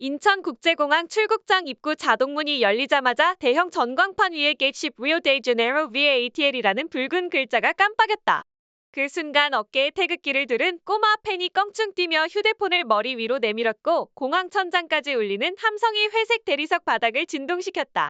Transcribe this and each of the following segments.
인천국제공항 출국장 입구 자동문이 열리자마자 대형 전광판 위에 겟십 리오 데이 제네로 VATL이라는 붉은 글자가 깜빡였다. 그 순간 어깨에 태극기를 들은 꼬마 팬이 껑충 뛰며 휴대폰을 머리 위로 내밀었고 공항 천장까지 울리는 함성이 회색 대리석 바닥을 진동시켰다.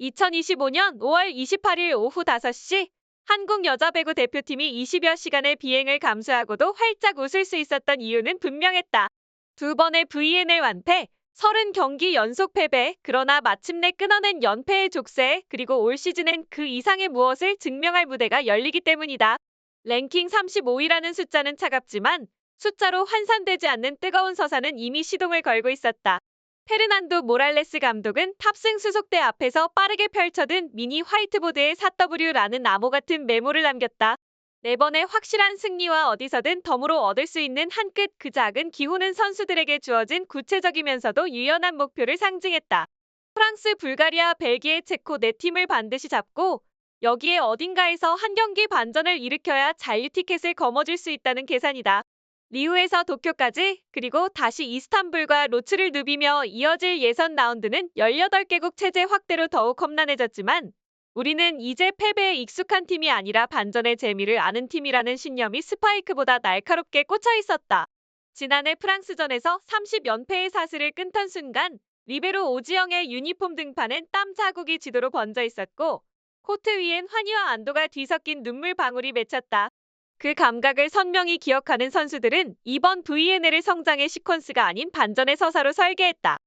2025년 5월 28일 오후 5시 한국 여자 배구 대표팀이 20여 시간의 비행을 감수하고도 활짝 웃을 수 있었던 이유는 분명했다. 두 번의 VNL 완패, 30 경기 연속 패배, 그러나 마침내 끊어낸 연패의 족쇄, 그리고 올 시즌엔 그 이상의 무엇을 증명할 무대가 열리기 때문이다. 랭킹 35위라는 숫자는 차갑지만 숫자로 환산되지 않는 뜨거운 서사는 이미 시동을 걸고 있었다. 페르난도 모랄레스 감독은 탑승 수속대 앞에서 빠르게 펼쳐든 미니 화이트보드에 4W라는 암호 같은 메모를 남겼다. 네 번의 확실한 승리와 어디서든 덤으로 얻을 수 있는 한 끗 그 작은 기호는 선수들에게 주어진 구체적이면서도 유연한 목표를 상징했다. 프랑스, 불가리아, 벨기에, 체코 네 팀을 반드시 잡고 여기에 어딘가에서 한 경기 반전을 일으켜야 잔류 티켓을 거머쥘 수 있다는 계산이다. 리우에서 도쿄까지 그리고 다시 이스탄불과 로츠를 누비며 이어질 예선 라운드는 18개국 체제 확대로 더욱 험난해졌지만 우리는 이제 패배에 익숙한 팀이 아니라 반전의 재미를 아는 팀이라는 신념이 스파이크보다 날카롭게 꽂혀 있었다. 지난해 프랑스전에서 30연패의 사슬을 끊던 순간 리베로 오지영의 유니폼 등판엔 땀 자국이 지도로 번져 있었고 코트 위엔 환희와 안도가 뒤섞인 눈물 방울이 맺혔다. 그 감각을 선명히 기억하는 선수들은 이번 VNL을 성장의 시퀀스가 아닌 반전의 서사로 설계했다.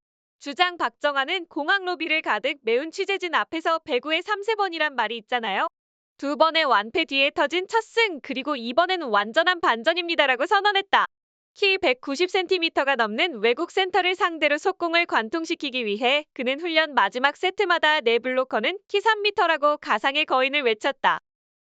주장 박정환은 공항 로비를 가득 메운 취재진 앞에서 배구의 3세번이란 말이 있잖아요. 두 번의 완패 뒤에 터진 첫 승, 그리고 이번에는 완전한 반전입니다라고 선언했다. 키 190cm가 넘는 외국 센터를 상대로 속공을 관통시키기 위해 그는 훈련 마지막 세트마다 내 블로커는 키 3m라고 가상의 거인을 외쳤다.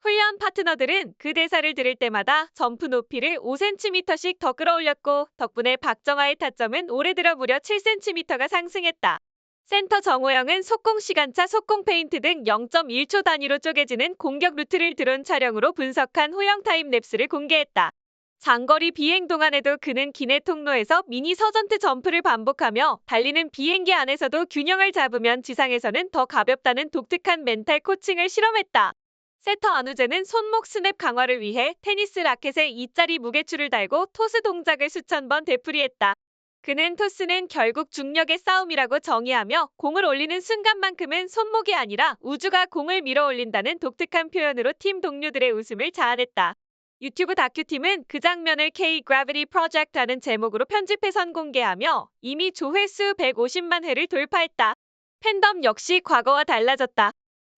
훈련 파트너들은 그 대사를 들을 때마다 점프 높이를 5cm씩 더 끌어올렸고 덕분에 박정아의 타점은 올해 들어 무려 7cm가 상승했다. 센터 정호영은 속공 시간차, 속공 페인트 등 0.1초 단위로 쪼개지는 공격 루트를 드론 촬영으로 분석한 호영 타임 랩스를 공개했다. 장거리 비행 동안에도 그는 기내 통로에서 미니 서전트 점프를 반복하며 달리는 비행기 안에서도 균형을 잡으면 지상에서는 더 가볍다는 독특한 멘탈 코칭을 실험했다. 세터 안우재는 손목 스냅 강화를 위해 테니스 라켓에 2짜리 무게추를 달고 토스 동작을 수천 번 되풀이했다. 그는 토스는 결국 중력의 싸움이라고 정의하며 공을 올리는 순간만큼은 손목이 아니라 우주가 공을 밀어 올린다는 독특한 표현으로 팀 동료들의 웃음을 자아냈다. 유튜브 다큐팀은 그 장면을 K-Gravity Project라는 제목으로 편집해 선공개하며 이미 조회수 150만 회를 돌파했다. 팬덤 역시 과거와 달라졌다.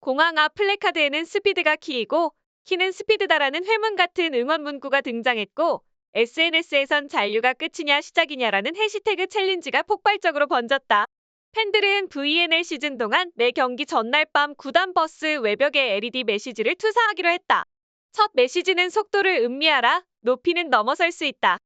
공항 앞 플래카드에는 스피드가 키이고 키는 스피드다라는 회문 같은 응원 문구가 등장했고 SNS에선 잔류가 끝이냐 시작이냐라는 해시태그 챌린지가 폭발적으로 번졌다. 팬들은 VNL 시즌 동안 매 경기 전날 밤 구단 버스 외벽에 LED 메시지를 투사하기로 했다. 첫 메시지는 속도를 음미하라, 높이는 넘어설 수 있다.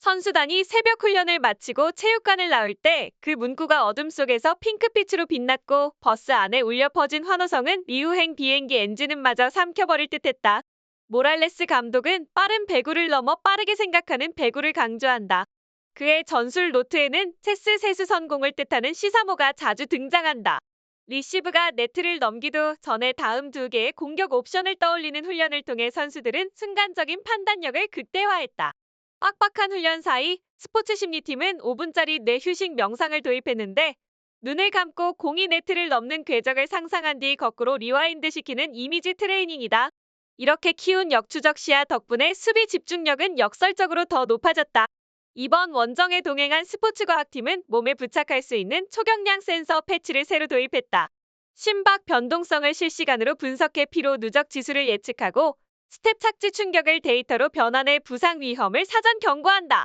선수단이 새벽 훈련을 마치고 체육관을 나올 때 그 문구가 어둠 속에서 핑크빛으로 빛났고 버스 안에 울려 퍼진 환호성은 미우행 비행기 엔진은 마저 삼켜버릴 듯했다. 모랄레스 감독은 빠른 배구를 넘어 빠르게 생각하는 배구를 강조한다. 그의 전술 노트에는 체스 세수 성공을 뜻하는 시사모가 자주 등장한다. 리시브가 네트를 넘기도 전에 다음 두 개의 공격 옵션을 떠올리는 훈련을 통해 선수들은 순간적인 판단력을 극대화했다. 빡빡한 훈련 사이 스포츠 심리팀은 5분짜리 뇌 휴식 명상을 도입했는데 눈을 감고 공이 네트를 넘는 궤적을 상상한 뒤 거꾸로 리와인드 시키는 이미지 트레이닝이다. 이렇게 키운 역추적 시야 덕분에 수비 집중력은 역설적으로 더 높아졌다. 이번 원정에 동행한 스포츠과학팀은 몸에 부착할 수 있는 초경량 센서 패치를 새로 도입했다. 심박 변동성을 실시간으로 분석해 피로 누적 지수를 예측하고 스텝 착지 충격을 데이터로 변환해 부상 위험을 사전 경고한다.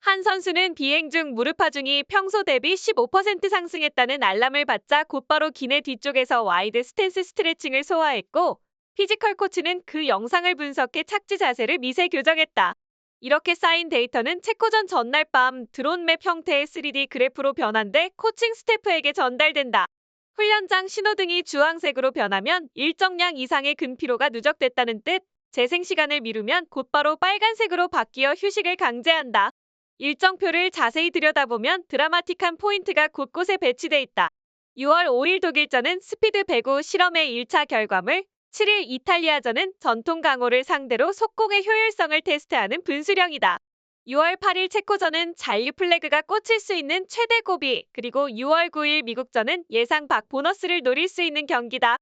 한 선수는 비행 중 무릎 하중이 평소 대비 15% 상승했다는 알람을 받자 곧바로 기내 뒤쪽에서 와이드 스탠스 스트레칭을 소화했고 피지컬 코치는 그 영상을 분석해 착지 자세를 미세 교정했다. 이렇게 쌓인 데이터는 체코전 전날 밤 드론맵 형태의 3D 그래프로 변환돼 코칭 스태프에게 전달된다. 훈련장 신호등이 주황색으로 변하면 일정량 이상의 근피로가 누적됐다는 뜻. 재생 시간을 미루면 곧바로 빨간색으로 바뀌어 휴식을 강제한다. 일정표를 자세히 들여다보면 드라마틱한 포인트가 곳곳에 배치돼 있다. 6월 5일 독일전은 스피드 배구 실험의 1차 결과물, 7일 이탈리아전은 전통 강호를 상대로 속공의 효율성을 테스트하는 분수령이다. 6월 8일 체코전은 잔류 플래그가 꽂힐 수 있는 최대 고비, 그리고 6월 9일 미국전은 예상 밖 보너스를 노릴 수 있는 경기다.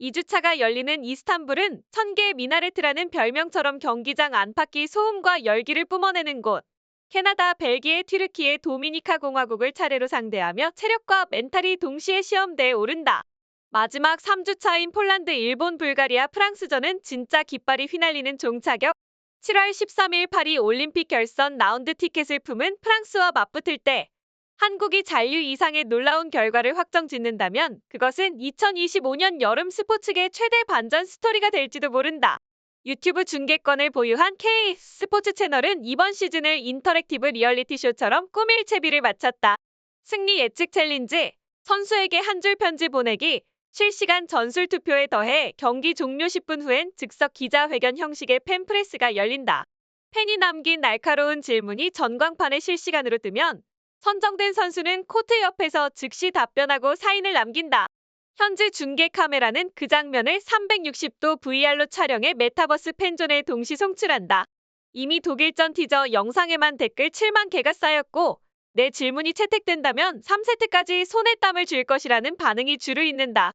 2주차가 열리는 이스탄불은 천개의 미나레트라는 별명처럼 경기장 안팎이 소음과 열기를 뿜어내는 곳. 캐나다, 벨기에, 튀르키예, 도미니카 공화국을 차례로 상대하며 체력과 멘탈이 동시에 시험대에 오른다. 마지막 3주차인 폴란드, 일본, 불가리아, 프랑스전은 진짜 깃발이 휘날리는 종차격. 7월 13일 파리 올림픽 결선 라운드 티켓을 품은 프랑스와 맞붙을 때 한국이 잔류 이상의 놀라운 결과를 확정 짓는다면 그것은 2025년 여름 스포츠계 최대 반전 스토리가 될지도 모른다. 유튜브 중계권을 보유한 K 스포츠 채널은 이번 시즌을 인터랙티브 리얼리티 쇼처럼 꾸밀 채비를 마쳤다. 승리 예측 챌린지, 선수에게 한 줄 편지 보내기, 실시간 전술 투표에 더해 경기 종료 10분 후엔 즉석 기자회견 형식의 팬프레스가 열린다. 팬이 남긴 날카로운 질문이 전광판에 실시간으로 뜨면 선정된 선수는 코트 옆에서 즉시 답변하고 사인을 남긴다. 현재 중계 카메라는 그 장면을 360도 VR로 촬영해 메타버스 팬존에 동시 송출한다. 이미 독일전 티저 영상에만 댓글 7만 개가 쌓였고 내 질문이 채택된다면 3세트까지 손에 땀을 줄 것이라는 반응이 주로 있는다.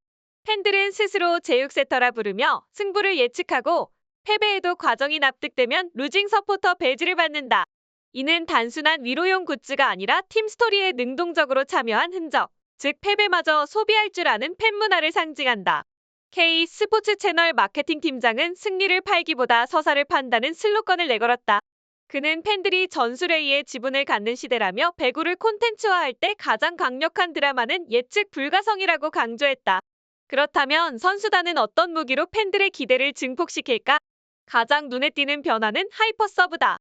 팬들은 스스로 제육세터라 부르며 승부를 예측하고 패배에도 과정이 납득되면 루징 서포터 배지를 받는다. 이는 단순한 위로용 굿즈가 아니라 팀 스토리에 능동적으로 참여한 흔적, 즉 패배마저 소비할 줄 아는 팬 문화를 상징한다. K 스포츠 채널 마케팅 팀장은 승리를 팔기보다 서사를 판다는 슬로건을 내걸었다. 그는 팬들이 전술회의에 지분을 갖는 시대라며 배구를 콘텐츠화할 때 가장 강력한 드라마는 예측 불가성이라고 강조했다. 그렇다면 선수단은 어떤 무기로 팬들의 기대를 증폭시킬까? 가장 눈에 띄는 변화는 하이퍼 서브다.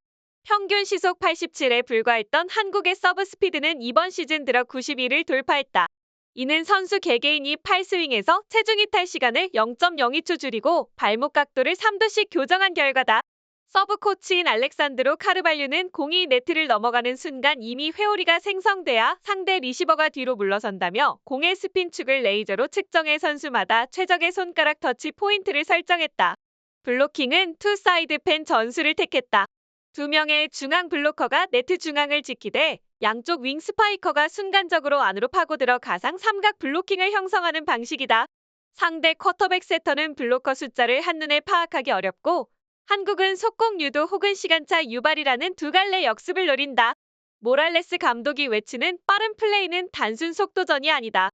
평균 시속 87에 불과했던 한국의 서브 스피드는 이번 시즌 들어 91을 돌파했다. 이는 선수 개개인이 팔스윙에서 체중 이탈 시간을 0.02초 줄이고 발목 각도를 3도씩 교정한 결과다. 서브 코치인 알렉산드로 카르발류는 공이 네트를 넘어가는 순간 이미 회오리가 생성돼야 상대 리시버가 뒤로 물러선다며 공의 스핀 축을 레이저로 측정해 선수마다 최적의 손가락 터치 포인트를 설정했다. 블로킹은 투 사이드 펜 전술을 택했다. 두 명의 중앙 블로커가 네트 중앙을 지키되 양쪽 윙 스파이커가 순간적으로 안으로 파고들어 가상 삼각 블로킹을 형성하는 방식이다. 상대 쿼터백 세터는 블로커 숫자를 한눈에 파악하기 어렵고 한국은 속공 유도 혹은 시간차 유발이라는 두 갈래 역습을 노린다. 모랄레스 감독이 외치는 빠른 플레이는 단순 속도전이 아니다.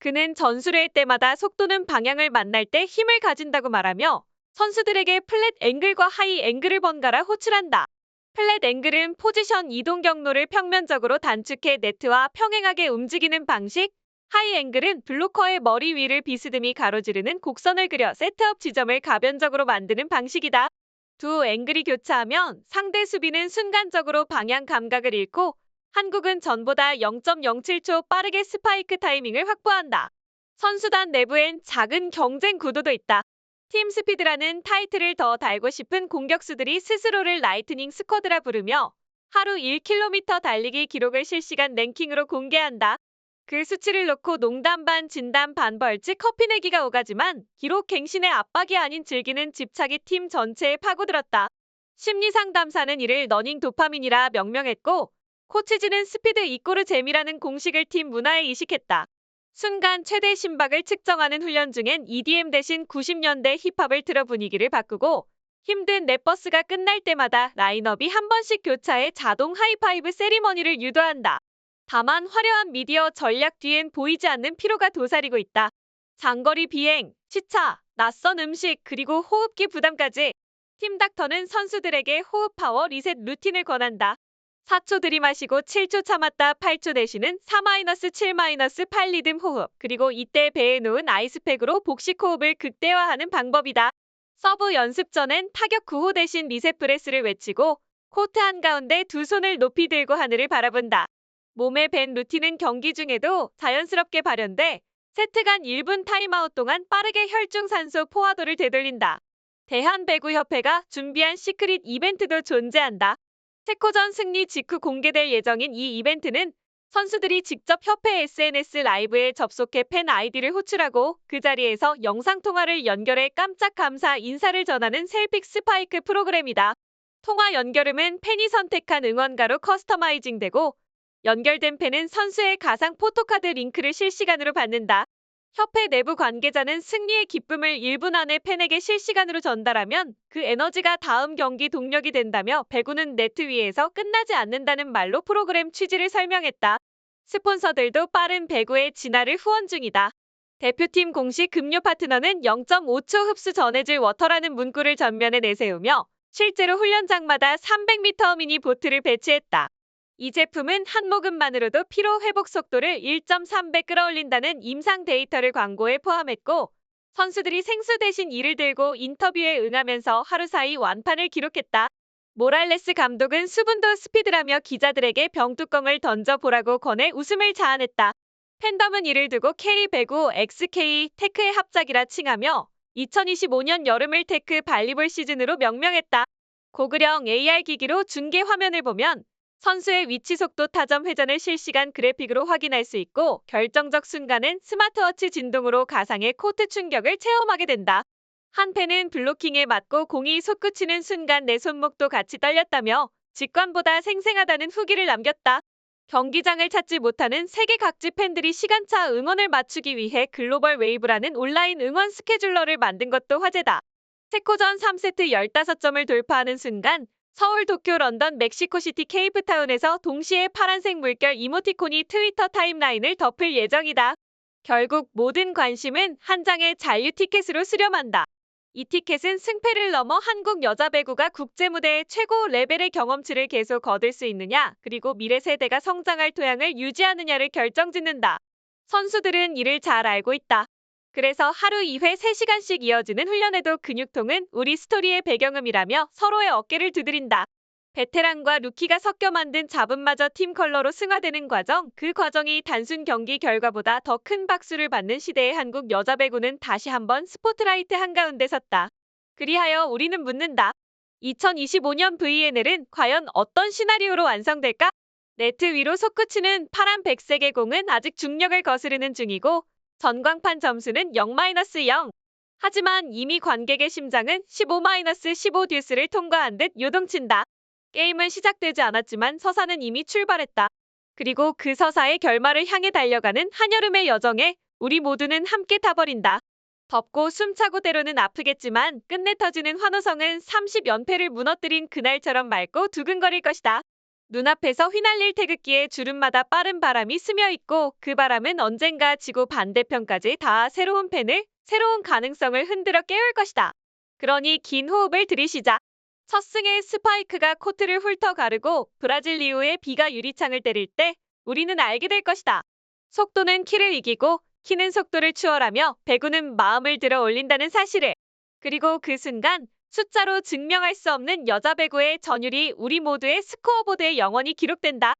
그는 전술회의 때마다 속도는 방향을 만날 때 힘을 가진다고 말하며 선수들에게 플랫 앵글과 하이 앵글을 번갈아 호출한다. 플랫 앵글은 포지션 이동 경로를 평면적으로 단축해 네트와 평행하게 움직이는 방식, 하이 앵글은 블로커의 머리 위를 비스듬히 가로지르는 곡선을 그려 세트업 지점을 가변적으로 만드는 방식이다. 두 앵글이 교차하면 상대 수비는 순간적으로 방향 감각을 잃고 한국은 전보다 0.07초 빠르게 스파이크 타이밍을 확보한다. 선수단 내부엔 작은 경쟁 구도도 있다. 팀 스피드라는 타이틀을 더 달고 싶은 공격수들이 스스로를 라이트닝 스쿼드라 부르며 하루 1km 달리기 기록을 실시간 랭킹으로 공개한다. 그 수치를 놓고 농담 반 진담 반 벌칙 커피 내기가 오가지만 기록 갱신의 압박이 아닌 즐기는 집착이 팀 전체에 파고들었다. 심리 상담사는 이를 러닝 도파민이라 명명했고 코치진은 스피드 이꼬르 재미라는 공식을 팀 문화에 이식했다. 순간 최대 심박을 측정하는 훈련 중엔 EDM 대신 90년대 힙합을 틀어 분위기를 바꾸고 힘든 랩버스가 끝날 때마다 라인업이 한 번씩 교차해 자동 하이파이브 세리머니를 유도한다. 다만 화려한 미디어 전략 뒤엔 보이지 않는 피로가 도사리고 있다. 장거리 비행, 시차, 낯선 음식, 그리고 호흡기 부담까지 팀 닥터는 선수들에게 호흡 파워 리셋 루틴을 권한다. 4초 들이마시고 7초 참았다 8초 내쉬는 4-7-8 리듬 호흡 그리고 이때 배에 놓은 아이스팩으로 복식 호흡을 극대화하는 방법이다. 서브 연습 전엔 타격 구호 대신 리셋 프레스를 외치고 코트 한가운데 두 손을 높이 들고 하늘을 바라본다. 몸에 밴 루틴은 경기 중에도 자연스럽게 발현돼 세트 간 1분 타임아웃 동안 빠르게 혈중산소 포화도를 되돌린다. 대한배구협회가 준비한 시크릿 이벤트도 존재한다. 체코전 승리 직후 공개될 예정인 이 이벤트는 선수들이 직접 협회 SNS 라이브에 접속해 팬 아이디를 호출하고 그 자리에서 영상통화를 연결해 깜짝 감사 인사를 전하는 셀픽 스파이크 프로그램이다. 통화 연결음은 팬이 선택한 응원가로 커스터마이징되고 연결된 팬은 선수의 가상 포토카드 링크를 실시간으로 받는다. 협회 내부 관계자는 승리의 기쁨을 1분 안에 팬에게 실시간으로 전달하면 그 에너지가 다음 경기 동력이 된다며 배구는 네트 위에서 끝나지 않는다는 말로 프로그램 취지를 설명했다. 스폰서들도 빠른 배구의 진화를 후원 중이다. 대표팀 공식 급료 파트너는 0.5초 흡수 전해질 워터라는 문구를 전면에 내세우며 실제로 훈련장마다 300m 미니 보트를 배치했다. 이 제품은 한 모금만으로도 피로 회복 속도를 1.3배 끌어올린다는 임상 데이터를 광고에 포함했고 선수들이 생수 대신 이를 들고 인터뷰에 응하면서 하루 사이 완판을 기록했다. 모랄레스 감독은 수분도 스피드라며 기자들에게 병뚜껑을 던져보라고 권해 웃음을 자아냈다. 팬덤은 이를 두고 K 배구 XK 테크의 합작이라 칭하며 2025년 여름을 테크 발리볼 시즌으로 명명했다. 고그령 AR 기기로 중계 화면을 보면 선수의 위치 속도 타점 회전을 실시간 그래픽으로 확인할 수 있고 결정적 순간은 스마트워치 진동으로 가상의 코트 충격을 체험하게 된다. 한 팬은 블로킹에 맞고 공이 솟구치는 순간 내 손목도 같이 떨렸다며 직관보다 생생하다는 후기를 남겼다. 경기장을 찾지 못하는 세계 각지 팬들이 시간차 응원을 맞추기 위해 글로벌 웨이브라는 온라인 응원 스케줄러를 만든 것도 화제다. 체코전 3세트 15점을 돌파하는 순간 서울, 도쿄, 런던, 멕시코시티, 케이프타운에서 동시에 파란색 물결 이모티콘이 트위터 타임라인을 덮을 예정이다. 결국 모든 관심은 한 장의 잔류 티켓으로 수렴한다. 이 티켓은 승패를 넘어 한국 여자 배구가 국제 무대의 최고 레벨의 경험치를 계속 얻을 수 있느냐, 그리고 미래 세대가 성장할 토양을 유지하느냐를 결정짓는다. 선수들은 이를 잘 알고 있다. 그래서 하루 2회 3시간씩 이어지는 훈련에도 근육통은 우리 스토리의 배경음이라며 서로의 어깨를 두드린다. 베테랑과 루키가 섞여 만든 잡음마저 팀 컬러로 승화되는 과정, 그 과정이 단순 경기 결과보다 더 큰 박수를 받는 시대의 한국 여자 배구는 다시 한번 스포트라이트 한가운데 섰다. 그리하여 우리는 묻는다. 2025년 VNL은 과연 어떤 시나리오로 완성될까? 네트 위로 솟구치는 파란 백색의 공은 아직 중력을 거스르는 중이고 전광판 점수는 0-0. 하지만 이미 관객의 심장은 15-15 듀스를 통과한 듯 요동친다. 게임은 시작되지 않았지만 서사는 이미 출발했다. 그리고 그 서사의 결말을 향해 달려가는 한여름의 여정에 우리 모두는 함께 타버린다. 덥고 숨차고 때로는 아프겠지만 끝내 터지는 환호성은 30연패를 무너뜨린 그날처럼 맑고 두근거릴 것이다. 눈앞에서 휘날릴 태극기에 주름마다 빠른 바람이 스며 있고 그 바람은 언젠가 지구 반대편까지 닿아 새로운 팬을, 새로운 가능성을 흔들어 깨울 것이다. 그러니 긴 호흡을 들이쉬자. 첫 승의 스파이크가 코트를 훑어 가르고 브라질 리우의 비가 유리창을 때릴 때 우리는 알게 될 것이다. 속도는 키를 이기고 키는 속도를 추월하며 배구는 마음을 들어 올린다는 사실을. 그리고 그 순간 숫자로 증명할 수 없는 여자 배구의 전율이 우리 모두의 스코어보드에 영원히 기록된다.